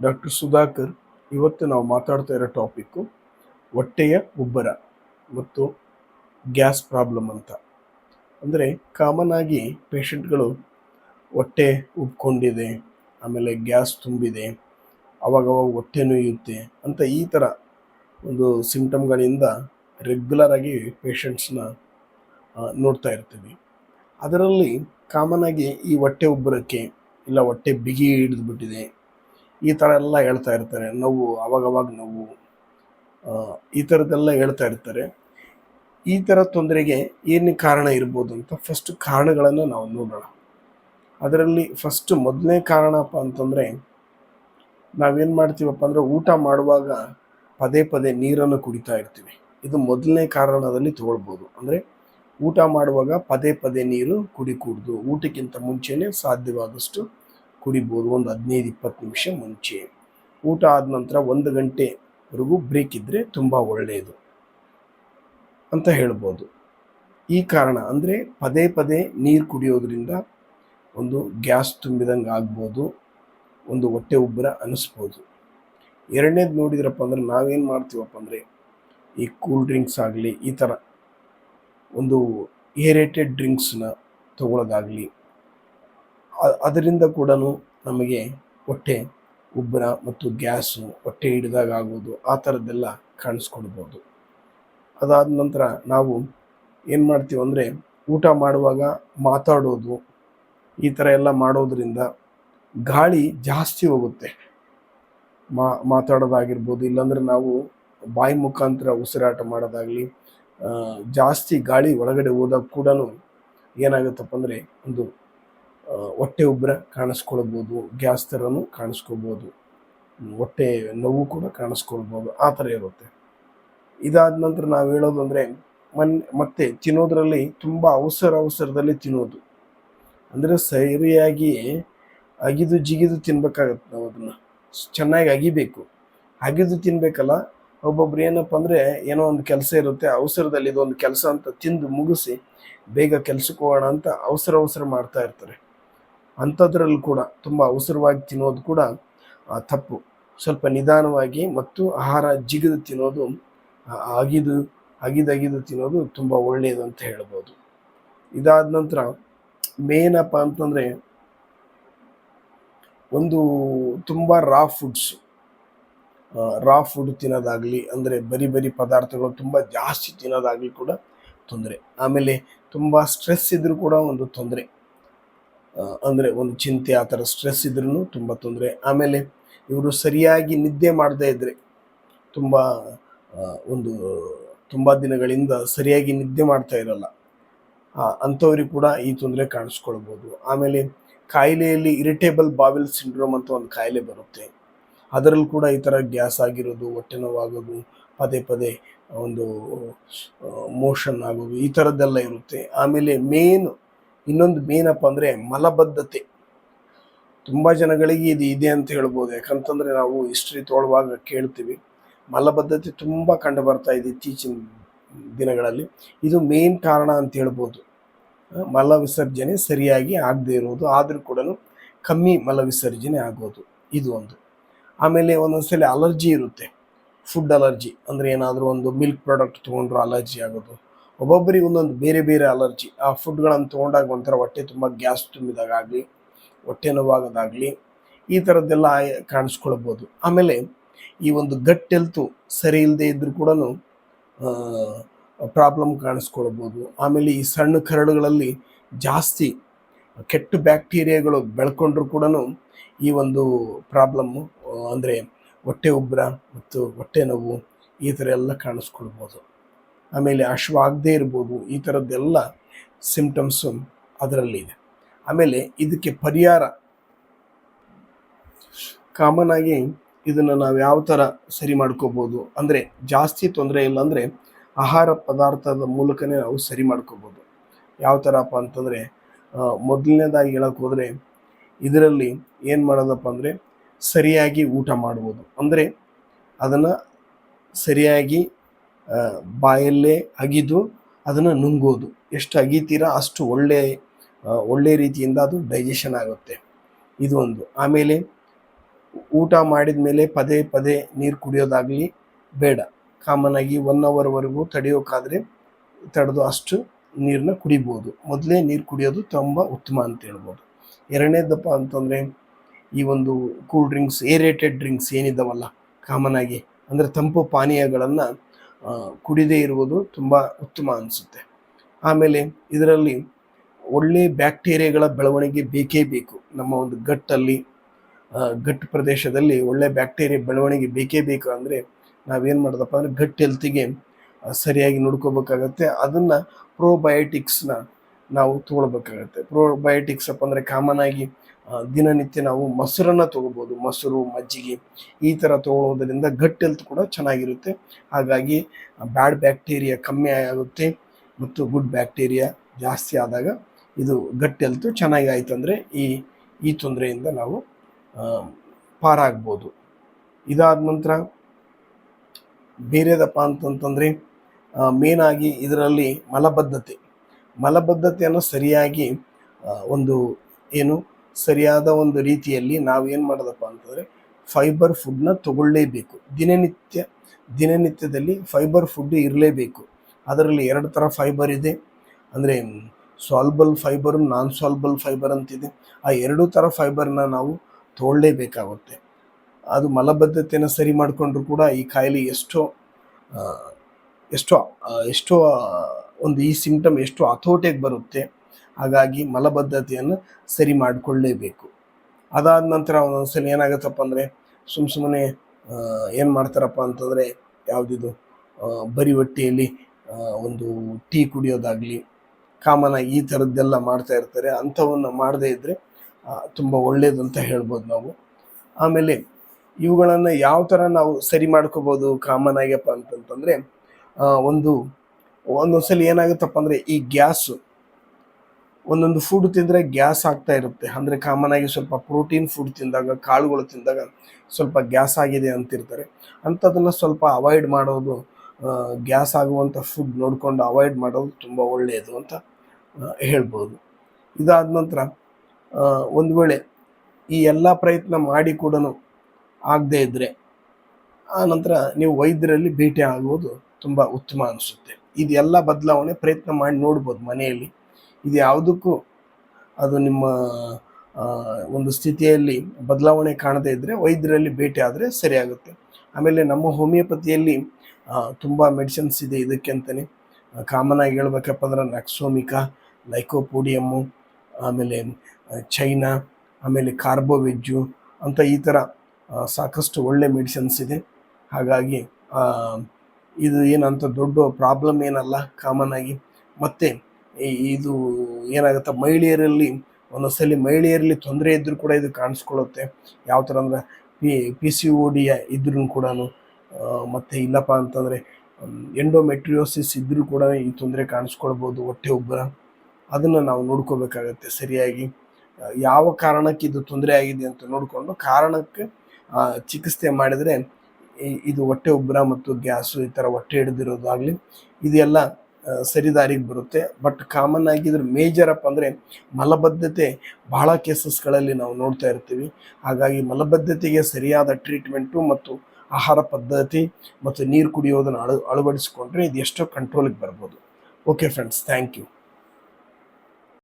Doctor Sudhakar, ಇವತ್ತು ನಾವು ಮಾತಾಡ್ತಾ ಇರೋ ಟಾಪಿಕ್ಕು ಹೊಟ್ಟೆಯ ಉಬ್ಬರ ಮತ್ತು ಗ್ಯಾಸ್ ಪ್ರಾಬ್ಲಮ್ ಅಂತ. ಅಂದರೆ ಕಾಮನ್ ಆಗಿ ಪೇಷಂಟ್ಗಳು ಹೊಟ್ಟೆ ಉಬ್ಕೊಂಡಿದೆ, ಆಮೇಲೆ ಗ್ಯಾಸ್ ತುಂಬಿದೆ, ಅವಾಗವಾಗ ಹೊಟ್ಟೆ ನೋಯುತ್ತೆ ಅಂತ ಈ ಥರ ಒಂದು ಸಿಂಪ್ಟಮ್ಗಳಿಂದ ರೆಗ್ಯುಲರ್ ಆಗಿ ಪೇಷಂಟ್ಸ್ನ ನೋಡ್ತಾ ಇರ್ತೀವಿ. ಅದರಲ್ಲಿ ಕಾಮನ್ ಆಗಿ ಈ ಹೊಟ್ಟೆ ಉಬ್ಬರಕ್ಕೆ ಇಲ್ಲ ಹೊಟ್ಟೆ ಬಿಗಿ ಹಿಡಿದು ಬಿಟ್ಟಿದೆ ಈ ಥರ ಎಲ್ಲ ಹೇಳ್ತಾ ಇರ್ತಾರೆ. ನೋವು, ಅವಾಗವಾಗ ನೋವು ಈ ಥರದ್ದೆಲ್ಲ ಹೇಳ್ತಾ ಇರ್ತಾರೆ. ಈ ಥರ ತೊಂದರೆಗೆ ಏನು ಕಾರಣ ಇರ್ಬೋದು ಅಂತ ಫಸ್ಟ್ ಕಾರಣಗಳನ್ನು ನಾವು ನೋಡೋಣ. ಅದರಲ್ಲಿ ಫಸ್ಟ್ ಮೊದಲನೇ ಕಾರಣಪ್ಪ ಅಂತಂದರೆ, ನಾವೇನು ಮಾಡ್ತೀವಪ್ಪ ಅಂದರೆ ಊಟ ಮಾಡುವಾಗ ಪದೇ ಪದೇ ನೀರನ್ನು ಕುಡಿತಾ ಇರ್ತೀವಿ. ಇದು ಮೊದಲನೇ ಕಾರಣದಲ್ಲಿ ತೊಗೊಳ್ಬೋದು. ಅಂದರೆ ಊಟ ಮಾಡುವಾಗ ಪದೇ ಪದೇ ನೀರು ಕುಡಿಕೂಡ್ದು. ಊಟಕ್ಕಿಂತ ಮುಂಚೆನೇ ಸಾಧ್ಯವಾದಷ್ಟು ಕುಡಿಬೋದು ಒಂದು ಹದಿನೈದು, ಇಪ್ಪತ್ತು ನಿಮಿಷ ಮುಂಚೆ. ಊಟ ಆದ ನಂತರ ಒಂದು ಗಂಟೆವರೆಗೂ ಬ್ರೇಕ್ ಇದ್ದರೆ ತುಂಬ ಒಳ್ಳೆಯದು ಅಂತ ಹೇಳ್ಬೋದು. ಈ ಕಾರಣ ಅಂದರೆ ಪದೇ ಪದೇ ನೀರು ಕುಡಿಯೋದ್ರಿಂದ ಒಂದು ಗ್ಯಾಸ್ ತುಂಬಿದಂಗೆ ಆಗ್ಬೋದು, ಒಂದು ಹೊಟ್ಟೆ ಉಬ್ಬರ ಅನಿಸ್ಬೋದು. ಎರಡನೇದು ನೋಡಿದ್ರಪ್ಪ ಅಂದ್ರೆ ನಾವೇನು ಮಾಡ್ತೀವಪ್ಪ ಅಂದರೆ ಈ ಕೂಲ್ ಡ್ರಿಂಕ್ಸ್ ಆಗಲಿ, ಈ ಥರ ಒಂದು ಏರೇಟೆಡ್ ಡ್ರಿಂಕ್ಸ್ನ ತಗೊಳ್ಳೋದಾಗಲಿ ಅದರಿಂದ ಕೂಡ ನಮಗೆ ಹೊಟ್ಟೆ ಉಬ್ಬರ ಮತ್ತು ಗ್ಯಾಸು ಹೊಟ್ಟೆ ಹಿಡಿದಾಗ ಆಗೋದು, ಆ ಥರದ್ದೆಲ್ಲ ಕಾಣಿಸ್ಕೊಡ್ಬೋದು. ಅದಾದ ನಂತರ ನಾವು ಏನು ಮಾಡ್ತೀವಿ ಅಂದರೆ ಊಟ ಮಾಡುವಾಗ ಮಾತಾಡೋದು, ಈ ಥರ ಎಲ್ಲ ಮಾಡೋದರಿಂದ ಗಾಳಿ ಜಾಸ್ತಿ ಹೋಗುತ್ತೆ. ಮಾ ಮಾತಾಡೋದಾಗಿರ್ಬೋದು, ಇಲ್ಲಾಂದರೆ ನಾವು ಬಾಯಿ ಮುಖಾಂತರ ಉಸಿರಾಟ ಮಾಡೋದಾಗಲಿ ಜಾಸ್ತಿ ಗಾಳಿ ಒಳಗಡೆ ಹೋದಾಗ ಕೂಡ ಏನಾಗುತ್ತಪ್ಪ ಅಂದರೆ ಒಂದು ಹೊಟ್ಟೆ ಉಬ್ಬರ ಕಾಣಿಸ್ಕೊಳ್ಬೋದು ಗ್ಯಾಸ್ ಥರನೂ ಕಾಣಿಸ್ಕೊಳ್ಬೋದು ಹ್ಮ್, ಹೊಟ್ಟೆ ನೋವು ಕೂಡ ಕಾಣಿಸ್ಕೊಳ್ಬೋದು ಆ ಥರ ಇರುತ್ತೆ. ಇದಾದ ನಂತರ ನಾವು ಹೇಳೋದು ಅಂದರೆ ಮನ್ ಮತ್ತೆ ತಿನ್ನೋದ್ರಲ್ಲಿ ತುಂಬ ಅವಸರ ಅವಸರದಲ್ಲಿ ತಿನ್ನೋದು. ಅಂದರೆ ಸರಿಯಾಗಿ ಅಗಿದು ಜಿಗಿದು ತಿನ್ಬೇಕಾಗತ್ತೆ ನಾವು ಅದನ್ನು. ಚೆನ್ನಾಗಿ ಅಗಿಬೇಕು. ಅಗಿದು ತಿನ್ಬೇಕಲ್ಲ ಒಬ್ಬೊಬ್ರು ಏನಪ್ಪ ಅಂದರೆ ಏನೋ ಒಂದು ಕೆಲಸ ಇರುತ್ತೆ ಅವಸರದಲ್ಲಿ ಇದೊಂದು ಕೆಲಸ ಅಂತ ತಿಂದು ಮುಗಿಸಿ ಬೇಗ ಕೆಲ್ಸಕ್ಕೆ ಹೋಗೋಣ ಅಂತ ಅವಸರ ಅವಸರ ಮಾಡ್ತಾ ಇರ್ತಾರೆ. ಅಂಥದ್ರಲ್ಲಿ ಕೂಡ ತುಂಬ ಅವಸರವಾಗಿ ತಿನ್ನೋದು ಕೂಡ ತಪ್ಪು. ಸ್ವಲ್ಪ ನಿಧಾನವಾಗಿ ಮತ್ತು ಆಹಾರ ಜಿಗಿದು ತಿನ್ನೋದು ಅಗಿದು, ಅಗಿದಗಿದು ತಿನ್ನೋದು ತುಂಬ ಒಳ್ಳೆಯದು ಅಂತ ಹೇಳ್ಬೋದು. ಇದಾದ ನಂತರ ಮೇನಪ್ಪ ಅಂತಂದರೆ ಒಂದು ತುಂಬ ರಾ ಫುಡ್ಸ್ ರಾ ಫುಡ್ ತಿನ್ನೋದಾಗಲಿ, ಅಂದರೆ ಬರಿ ಬರಿ ಪದಾರ್ಥಗಳು ತುಂಬ ಜಾಸ್ತಿ ತಿನ್ನೋದಾಗಲಿ ಕೂಡ ತೊಂದರೆ. ಆಮೇಲೆ ತುಂಬ ಸ್ಟ್ರೆಸ್ ಇದ್ದರೂ ಕೂಡ ಒಂದು ತೊಂದರೆ. ಅಂದರೆ ಒಂದು ಚಿಂತೆ, ಆ ಥರ ಸ್ಟ್ರೆಸ್ ಇದ್ರೂ ತುಂಬ ತೊಂದರೆ. ಆಮೇಲೆ ಇವರು ಸರಿಯಾಗಿ ನಿದ್ದೆ ಮಾಡದೇ ಇದ್ದರೆ ತುಂಬ ಒಂದು ತುಂಬ ದಿನಗಳಿಂದ ಸರಿಯಾಗಿ ನಿದ್ದೆ ಮಾಡ್ತಾ ಇರಲ್ಲ. ಅಂಥವ್ರಿಗೆ ಕೂಡ ಈ ತೊಂದರೆ ಕಾಣಿಸ್ಕೊಳ್ಬೋದು. ಆಮೇಲೆ ಕಾಯಿಲೆಯಲ್ಲಿ ಇರಿಟೇಬಲ್ ಬಾವೆಲ್ ಸಿಂಡ್ರೋಮ್ ಅಂತ ಒಂದು ಕಾಯಿಲೆ ಬರುತ್ತೆ. ಅದರಲ್ಲಿ ಕೂಡ ಈ ಥರ ಗ್ಯಾಸ್ ಆಗಿರೋದು, ಹೊಟ್ಟೆ ನೋವಾಗೋದು, ಪದೇ ಪದೇ ಒಂದು ಮೋಷನ್ ಆಗೋದು ಈ ಥರದ್ದೆಲ್ಲ ಇರುತ್ತೆ. ಆಮೇಲೆ ಮೇನ್ ಇನ್ನೊಂದು ಮೇನಪ್ಪ ಅಂದರೆ ಮಲಬದ್ಧತೆ. ತುಂಬ ಜನಗಳಿಗೆ ಇದು ಇದೆ ಅಂತ ಹೇಳ್ಬೋದು. ಯಾಕಂತಂದರೆ ನಾವು ಹಿಸ್ಟ್ರಿ ತೋಳುವಾಗ ಕೇಳ್ತೀವಿ. ಮಲಬದ್ಧತೆ ತುಂಬ ಕಂಡು ಬರ್ತಾ ಇದೆ ಇತ್ತೀಚಿನ ದಿನಗಳಲ್ಲಿ. ಇದು ಮೇನ್ ಕಾರಣ ಅಂತ ಹೇಳ್ಬೋದು. ಮಲ ವಿಸರ್ಜನೆ ಸರಿಯಾಗಿ ಆಗದೆ ಇರೋದು. ಆದರೂ ಕೂಡ ಕಮ್ಮಿ ಮಲ ವಿಸರ್ಜನೆ ಆಗೋದು. ಇದು ಒಂದು. ಆಮೇಲೆ ಒಂದೊಂದ್ಸಲ ಅಲರ್ಜಿ ಇರುತ್ತೆ. ಫುಡ್ ಅಲರ್ಜಿ ಅಂದರೆ ಏನಾದರೂ ಒಂದು ಮಿಲ್ಕ್ ಪ್ರಾಡಕ್ಟ್ ತೊಗೊಂಡ್ರು ಅಲರ್ಜಿ ಆಗೋದು. ಒಬ್ಬೊಬ್ಬರಿಗೆ ಒಂದೊಂದು ಬೇರೆ ಬೇರೆ ಅಲರ್ಜಿ ಆ ಫುಡ್ಗಳನ್ನು ತೊಗೊಂಡಾಗ ಒಂಥರ ಹೊಟ್ಟೆ ತುಂಬ ಗ್ಯಾಸ್ ತುಂಬಿದಾಗಲಿ ಹೊಟ್ಟೆ ನೋವಾಗೋದಾಗಲಿ, ಈ ಥರದ್ದೆಲ್ಲ ಕಾಣಿಸ್ಕೊಳ್ಬೋದು. ಆಮೇಲೆ ಈ ಒಂದು ಗಟ್ ಹೆಲ್ತು ಸರಿ ಇಲ್ಲದೆ ಇದ್ದರೂ ಕೂಡ ಪ್ರಾಬ್ಲಮ್ ಕಾಣಿಸ್ಕೊಳ್ಬೋದು. ಆಮೇಲೆ ಈ ಸಣ್ಣ ಕರಡುಗಳಲ್ಲಿ ಜಾಸ್ತಿ ಕೆಟ್ಟ ಬ್ಯಾಕ್ಟೀರಿಯಾಗಳು ಬೆಳ್ಕೊಂಡ್ರೂ ಕೂಡ ಈ ಒಂದು ಪ್ರಾಬ್ಲಮ್ಮು ಅಂದರೆ ಹೊಟ್ಟೆ ಉಬ್ಬರ ಮತ್ತು ಹೊಟ್ಟೆ ನೋವು ಈ ಥರ ಎಲ್ಲ ಕಾಣಿಸ್ಕೊಳ್ಬೋದು. ಆಮೇಲೆ ಅಶ್ವಾಗದೇ ಇರ್ಬೋದು, ಈ ಥರದ್ದೆಲ್ಲ ಸಿಂಪ್ಟಮ್ಸು ಅದರಲ್ಲಿ ಇದೆ. ಆಮೇಲೆ ಇದಕ್ಕೆ ಪರಿಹಾರ. ಕಾಮನ್ ಆಗಿ ಇದನ್ನು ನಾವು ಯಾವ ಥರ ಸರಿ ಮಾಡ್ಕೋಬೋದು, ಅಂದರೆ ಜಾಸ್ತಿ ತೊಂದರೆ ಇಲ್ಲ ಅಂದರೆ ಆಹಾರ ಪದಾರ್ಥದ ಮೂಲಕನೇ ನಾವು ಸರಿ ಮಾಡ್ಕೋಬೋದು. ಯಾವ ಥರಪ್ಪ ಅಂತಂದರೆ ಮೊದಲನೇದಾಗಿ ಹೇಳಕ್ಕೆ ಹೋದರೆ ಇದರಲ್ಲಿ ಏನು ಮಾಡೋದಪ್ಪ ಅಂದರೆ ಸರಿಯಾಗಿ ಊಟ ಮಾಡ್ಬೋದು. ಅಂದರೆ ಅದನ್ನು ಸರಿಯಾಗಿ ಬಾಯಲ್ಲೇ ಅಗಿದು ಅದನ್ನು ನುಂಗೋದು. ಎಷ್ಟು ಅಗಿತೀರಾ ಅಷ್ಟು ಒಳ್ಳೆ ಒಳ್ಳೆ ರೀತಿಯಿಂದ ಅದು ಡೈಜೆಷನ್ ಆಗುತ್ತೆ. ಇದು ಒಂದು. ಆಮೇಲೆ ಊಟ ಮಾಡಿದ ಮೇಲೆ ಪದೇ ಪದೇ ನೀರು ಕುಡಿಯೋದಾಗಲಿ ಬೇಡ. ಕಾಮನ್ ಆಗಿ ಒನ್ ಅವರ್ವರೆಗೂ ತಡೆಯೋಕ್ಕಾದರೆ ತಡೆದು ಅಷ್ಟು ನೀರನ್ನ ಕುಡಿಬೋದು. ಮೊದಲೇ ನೀರು ಕುಡಿಯೋದು ತುಂಬ ಉತ್ತಮ ಅಂತ ಹೇಳ್ಬೋದು. ಎರಡನೇದಪ್ಪ ಅಂತಂದರೆ ಈ ಒಂದು ಕೂಲ್ ಡ್ರಿಂಕ್ಸ್ ಏರೇಟೆಡ್ ಡ್ರಿಂಕ್ಸ್ ಏನಿದ್ದಾವಲ್ಲ ಕಾಮನ್ ಆಗಿ, ಅಂದರೆ ತಂಪು ಪಾನೀಯಗಳನ್ನು ಕುಡಿದೇ ಇರುವುದು ತುಂಬ ಉತ್ತಮ ಅನಿಸುತ್ತೆ. ಆಮೇಲೆ ಇದರಲ್ಲಿ ಒಳ್ಳೆ ಬ್ಯಾಕ್ಟೀರಿಯಾಗಳ ಬೆಳವಣಿಗೆ ಬೇಕೇ ಬೇಕು. ನಮ್ಮ ಒಂದು ಗಟ್ಟಲ್ಲಿ ಗಟ್ ಪ್ರದೇಶದಲ್ಲಿ ಒಳ್ಳೆ ಬ್ಯಾಕ್ಟೀರಿಯಾ ಬೆಳವಣಿಗೆ ಬೇಕೇ ಬೇಕು ಅಂದರೆ ನಾವೇನು ಮಾಡೋದಪ್ಪ ಅಂದರೆ ಗಟ್ ಹೆಲ್ತಿಗೆ ಸರಿಯಾಗಿ ನೋಡ್ಕೋಬೇಕಾಗತ್ತೆ. ಅದನ್ನು ಪ್ರೋಬಯೋಟಿಕ್ಸ್ನ ನಾವು ತೊಗೊಳ್ಬೇಕಾಗತ್ತೆ. ಪ್ರೋಬಯೋಟಿಕ್ಸ್ ಅಪ್ಪ ಅಂದರೆ ಕಾಮನ್ ಆಗಿ ದಿನನಿತ್ಯ ನಾವು ಮೊಸರನ್ನು ತೊಗೋಬೋದು, ಮೊಸರು, ಮಜ್ಜಿಗೆ ಈ ಥರ ತೊಗೊಳ್ಳೋದ್ರಿಂದ ಗಟ್ ಹೆಲ್ತ್ ಕೂಡ ಚೆನ್ನಾಗಿರುತ್ತೆ. ಹಾಗಾಗಿ ಬ್ಯಾಡ್ ಬ್ಯಾಕ್ಟೀರಿಯಾ ಕಮ್ಮಿ ಆಗುತ್ತೆ ಮತ್ತು ಗುಡ್ ಬ್ಯಾಕ್ಟೀರಿಯಾ ಜಾಸ್ತಿ ಆದಾಗ ಇದು ಗಟ್ ಹೆಲ್ತ್ ಚೆನ್ನಾಗಿ ಆಯ್ತು ಅಂದರೆ ಈ ಈ ತೊಂದರೆಯಿಂದ ನಾವು ಪಾರಾಗ್ಬೋದು. ಇದಾದ ನಂತರ ಬೇರೆದಪ್ಪ ಅಂತಂತಂದರೆ ಮೇನ್ ಆಗಿ ಇದರಲ್ಲಿ ಮಲಬದ್ಧತೆ. ಮಲಬದ್ಧತೆಯನ್ನು ಸರಿಯಾಗಿ ಒಂದು ಏನು ಸರಿಯಾದ ಒಂದು ರೀತಿಯಲ್ಲಿ ನಾವು ಏನು ಮಾಡೋದಪ್ಪ ಅಂತಂದರೆ ಫೈಬರ್ ಫುಡ್ನ ತಗೊಳ್ಳೇಬೇಕು. ದಿನನಿತ್ಯ, ದಿನನಿತ್ಯದಲ್ಲಿ ಫೈಬರ್ ಫುಡ್ ಇರಲೇಬೇಕು. ಅದರಲ್ಲಿ ಎರಡು ಥರ ಫೈಬರ್ ಇದೆ. ಅಂದರೆ soluble fibre non soluble fibre ಅಂತಿದೆ. ಆ ಎರಡೂ ಥರ ಫೈಬರ್ನ ನಾವು ತಗೊಳ್ಳೇಬೇಕಾಗುತ್ತೆ. ಅದು ಮಲಬದ್ಧತೆಯನ್ನು ಸರಿ ಮಾಡಿಕೊಂಡ್ರು ಕೂಡ ಈ ಕಾಯಿಲೆ ಎಷ್ಟೋ ಎಷ್ಟೋ ಎಷ್ಟೋ ಒಂದು ಈ ಸಿಂಪ್ಟಮ್ ಎಷ್ಟು ಹತೋಟಿಗೆ ಬರುತ್ತೆ. ಹಾಗಾಗಿ ಮಲಬದ್ಧತೆಯನ್ನು ಸರಿ ಮಾಡಿಕೊಳ್ಳೇಬೇಕು. ಅದಾದ ನಂತರ ಒಂದೊಂದ್ಸಲ ಏನಾಗುತ್ತಪ್ಪ ಅಂದರೆ ಸುಮ್ಮ ಸುಮ್ಮನೆ ಏನು ಮಾಡ್ತಾರಪ್ಪ ಅಂತಂದರೆ ಯಾವುದಿದು ಬರಿ ಹೊಟ್ಟೆಯಲ್ಲಿ ಒಂದು ಟೀ ಕುಡಿಯೋದಾಗಲಿ, ಕಾಮನ್ ಈ ಥರದ್ದೆಲ್ಲ ಮಾಡ್ತಾ ಇರ್ತಾರೆ. ಅಂಥವನ್ನು ಮಾಡದೇ ಇದ್ದರೆ ತುಂಬ ಅಂತ ಹೇಳ್ಬೋದು ನಾವು. ಆಮೇಲೆ ಇವುಗಳನ್ನು ಯಾವ ಥರ ನಾವು ಸರಿ ಮಾಡ್ಕೋಬೋದು ಕಾಮನ್ ಆಗ್ಯಪ್ಪ ಅಂತಂತಂದರೆ ಒಂದು, ಒಂದೊಂದ್ಸಲ ಏನಾಗುತ್ತಪ್ಪ ಅಂದರೆ ಈ ಗ್ಯಾಸು. ಒಂದೊಂದು ಫುಡ್ ತಿಂದರೆ ಗ್ಯಾಸ್ ಆಗ್ತಾ ಇರುತ್ತೆ. ಅಂದರೆ ಕಾಮನ್ ಆಗಿ ಸ್ವಲ್ಪ ಪ್ರೋಟೀನ್ ಫುಡ್ ತಿಂದಾಗ, ಕಾಳುಗಳು ತಿಂದಾಗ ಸ್ವಲ್ಪ ಗ್ಯಾಸ್ ಆಗಿದೆ ಅಂತಿರ್ತಾರೆ. ಅಂಥದನ್ನು ಸ್ವಲ್ಪ ಅವಾಯ್ಡ್ ಮಾಡೋದು ಗ್ಯಾಸ್ ಆಗುವಂಥ ಫುಡ್ ನೋಡಿಕೊಂಡು ಅವಾಯ್ಡ್ ಮಾಡೋದು ತುಂಬ ಒಳ್ಳೆಯದು ಅಂತ ಹೇಳ್ಬೋದು. ಇದಾದ ನಂತರ ಒಂದು ವೇಳೆ ಈ ಎಲ್ಲ ಪ್ರಯತ್ನ ಮಾಡಿ ಕೂಡ ಆಗದೇ ಇದ್ದರೆ ಆ ನಂತರ ನೀವು ವೈದ್ಯರಲ್ಲಿ ಭೇಟಿ ಆಗುವುದು ತುಂಬ ಉತ್ತಮ ಅನಿಸುತ್ತೆ. ಇದೆಲ್ಲ ಬದಲಾವಣೆ ಪ್ರಯತ್ನ ಮಾಡಿ ನೋಡ್ಬೋದು ಮನೆಯಲ್ಲಿ. ಇದು ಯಾವುದಕ್ಕೂ ಅದು ನಿಮ್ಮ ಒಂದು ಸ್ಥಿತಿಯಲ್ಲಿ ಬದಲಾವಣೆ ಕಾಣದೇ ಇದ್ದರೆ ವೈದ್ಯರಲ್ಲಿ ಭೇಟಿ ಆದರೆ ಸರಿಯಾಗುತ್ತೆ. ಆಮೇಲೆ ನಮ್ಮ ಹೋಮಿಯೋಪತಿಯಲ್ಲಿ ತುಂಬ ಮೆಡಿಸಿನ್ಸ್ ಇದೆ ಇದಕ್ಕೆ ಅಂತಲೇ ಕಾಮನ್ ಆಗಿ ಹೇಳ್ಬೇಕಪ್ಪ ಅಂದ್ರೆ ನಕ್ಸೋಮಿಕಾ ಲೈಕೋಪೋಡಿಯಮ್ಮು ಆಮೇಲೆ ಚೈನಾ ಆಮೇಲೆ ಕಾರ್ಬೋವೆಜ್ಜು ಅಂತ ಈ ಥರ ಸಾಕಷ್ಟು ಒಳ್ಳೆ ಮೆಡಿಸಿನ್ಸ್ ಇದೆ. ಹಾಗಾಗಿ ಇದು ಏನಂತ ದೊಡ್ಡ ಪ್ರಾಬ್ಲಮ್ ಏನಲ್ಲ ಕಾಮನ್ ಆಗಿ. ಮತ್ತು ಇದು ಏನಾಗುತ್ತೆ? ಮಹಿಳೆಯರಲ್ಲಿ ಒಂದೊಂದ್ಸಲಿ ಮಹಿಳೆಯರಲ್ಲಿ ತೊಂದರೆ ಇದ್ದರೂ ಕೂಡ ಇದು ಕಾಣಿಸ್ಕೊಳ್ಳುತ್ತೆ. ಯಾವ ಥರ ಅಂದರೆ, P P C O D ಇದ್ರೂ ಕೂಡ ಮತ್ತು ಇಲ್ಲಪ್ಪ ಅಂತಂದರೆ ಎಂಡೋಮೆಟ್ರಿಯೋಸಿಸ್ ಇದ್ದರೂ ಕೂಡ ಈ ತೊಂದರೆ ಕಾಣಿಸ್ಕೊಳ್ಬೋದು ಹೊಟ್ಟೆ ಉಬ್ಬರ. ಅದನ್ನು ನಾವು ನೋಡ್ಕೋಬೇಕಾಗತ್ತೆ ಸರಿಯಾಗಿ. ಯಾವ ಕಾರಣಕ್ಕೆ ಇದು ತೊಂದರೆ ಆಗಿದೆ ಅಂತ ನೋಡಿಕೊಂಡು ಕಾರಣಕ್ಕೆ ಚಿಕಿತ್ಸೆ ಮಾಡಿದರೆ ಇದು ಹೊಟ್ಟೆ ಉಬ್ಬರ ಮತ್ತು ಗ್ಯಾಸು ಈ ಥರ ಹೊಟ್ಟೆ ಹಿಡಿದಿರೋದಾಗಲಿ, ಇದೆಲ್ಲ ಸರಿದಾರಿಗೆ ಬರುತ್ತೆ. ಬಟ್ ಕಾಮನ್ ಆಗಿದ್ರೆ ಮೇಜರ್ ಅಪ್ ಅಂದರೆ ಮಲಬದ್ಧತೆ ಬಹಳ ಕೇಸಸ್ಗಳಲ್ಲಿ ನಾವು ನೋಡ್ತಾ ಇರ್ತೀವಿ. ಹಾಗಾಗಿ ಮಲಬದ್ಧತೆಗೆ ಸರಿಯಾದ ಟ್ರೀಟ್ಮೆಂಟು ಮತ್ತು ಆಹಾರ ಪದ್ಧತಿ ಮತ್ತು ನೀರು ಕುಡಿಯೋದನ್ನು ಅಳ, ಅಳವಡಿಸಿಕೊಂಡ್ರೆ ಇದು ಎಷ್ಟೋ ಕಂಟ್ರೋಲಿಗೆ ಬರ್ಬೋದು. Okay friends thank you